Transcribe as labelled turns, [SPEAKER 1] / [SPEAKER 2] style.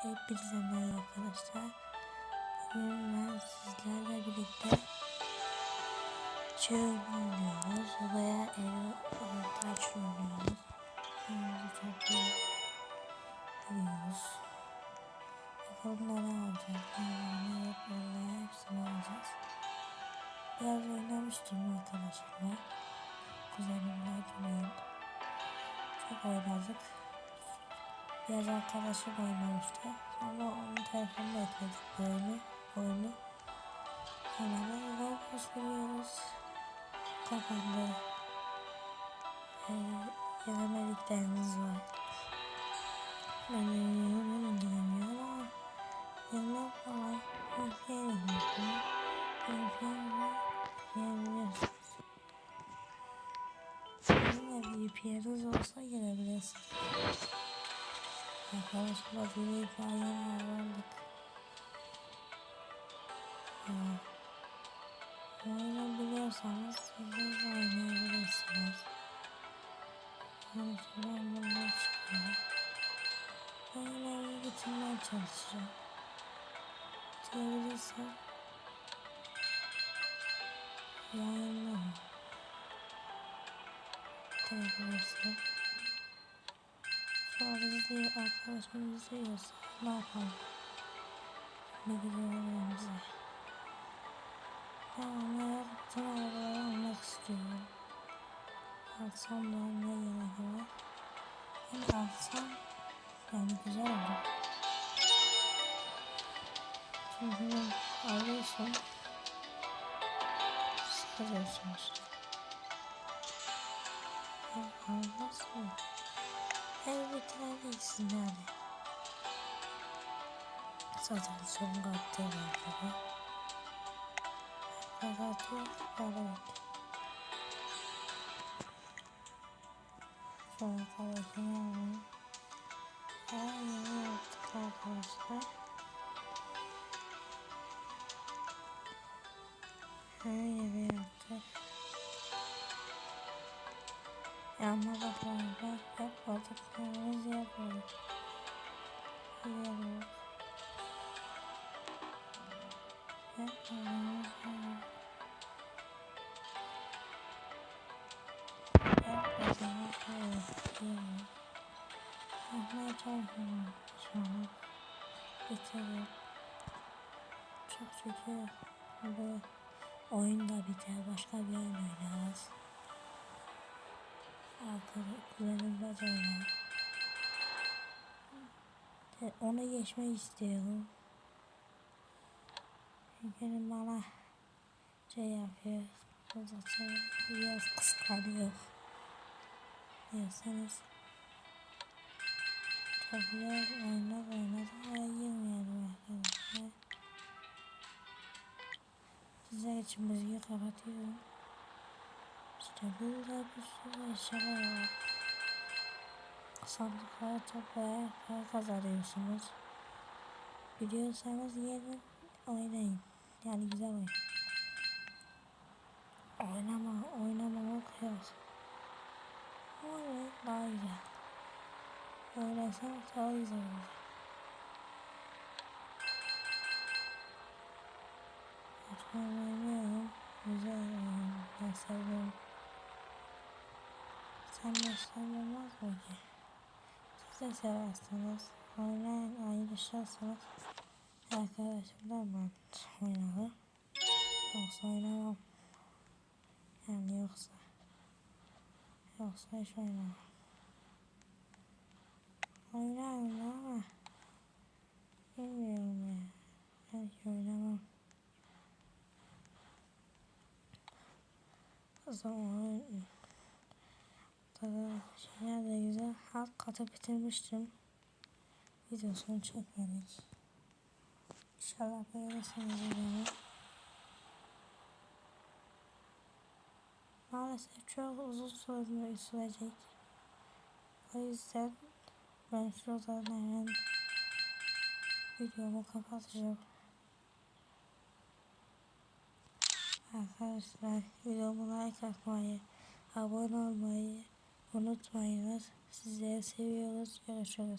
[SPEAKER 1] Hepinize merhaba arkadaşlar. Bugün ben sizlerle birlikte çığ oynuyoruz veya ev ortaç oynuyoruz. Evimizi topluyoruz. Bakalım neler alacağız. Ne böyle hepsini alacağız. Biraz oynamıştım arkadaşlarla. Kuzenimle dün. Çok oynadık. Biraz arkadaşım oynamıştı. Sonra onun telefonuna ekledik bu oyunu. oyunu. Da Roblox kuruyoruz. Kapandı. Ee, yenemediklerimiz var. Ben de yeniyorum, ben yenemiyorum ama yenmem kolay. Ben yenemiyorum. Ben yenebilirsiniz. Yine bir olsa gelebilirsiniz. Arkadaşlar bir hikayeyi öğrendik. Oyunu biliyorsanız siz de oynayabilirsiniz. Şuradan bunlar çıkıyor. Oyunu bitirmeye çalışacağım. Bitirebilirsem yayınlarım. Bitirebilirsem Sonra izliyor arkadaşım izliyorsa ne yapalım? Ne gidiyor bize? Ben ne bütün arabaları almak istiyorum. Alsam da ne gerek var? Ben alsam yani güzel olur. Çünkü alıyorsun sıkılıyorsunuz. Ya almazsın. Ev bitireceksin yani. Zaten son katta var gibi. Kapatıyor, evet. Şöyle kapatını alalım. Her yeri yaptık arkadaşlar. Her yeri yaptık. Ama baklarda yapmadıklarımız yapıyoruz. Yapıyoruz. Yapmadığımız yok. Yapmadığımız yok. Yapmaya çalışıyorum an. Bitirir. Çok şükür bu oyun da biter. Başka bir oyun oynarız. Kuzenimle de oynar. Onu geçmek istiyorum. Çünkü bana şey yapıyor. Uzatıyor. Biraz kıskanıyor. Diyorsanız çok güzel oyunlar oynadım ama girmeyelim arkadaşlar. Sizler için müziği kapatıyorum. İşte burada bir sürü eşyalar var. Sandıkları toplayarak para kazanıyorsunuz. Biliyorsanız gelin oynayın. Yani güzel oyun. Oynama, oynamamak yok. Oynayın daha güzel. Oynarsanız daha güzel olur. Oynayamıyorum. Güzel oyun. Ben seviyorum. Sen de sevmemez mi ki? Siz de severseniz, oynayın, ayrışırsanız arkadaşımla ben oynarım. Yoksa oynamam. Yani yoksa. Yoksa hiç oynamam. Oynarım ama bilmiyorum ya. Belki oynamam. O zaman Tabii şeyler de güzel. Alt katı bitirmiştim. Videosunu çekmedik. İnşallah beğenirsiniz videomu. Maalesef çok uzun süre sürecek. O yüzden ben şuradan hemen videomu kapatacağım. Arkadaşlar videomu like atmayı, abone olmayı unutmayınız. Sizleri seviyoruz. Görüşürüz.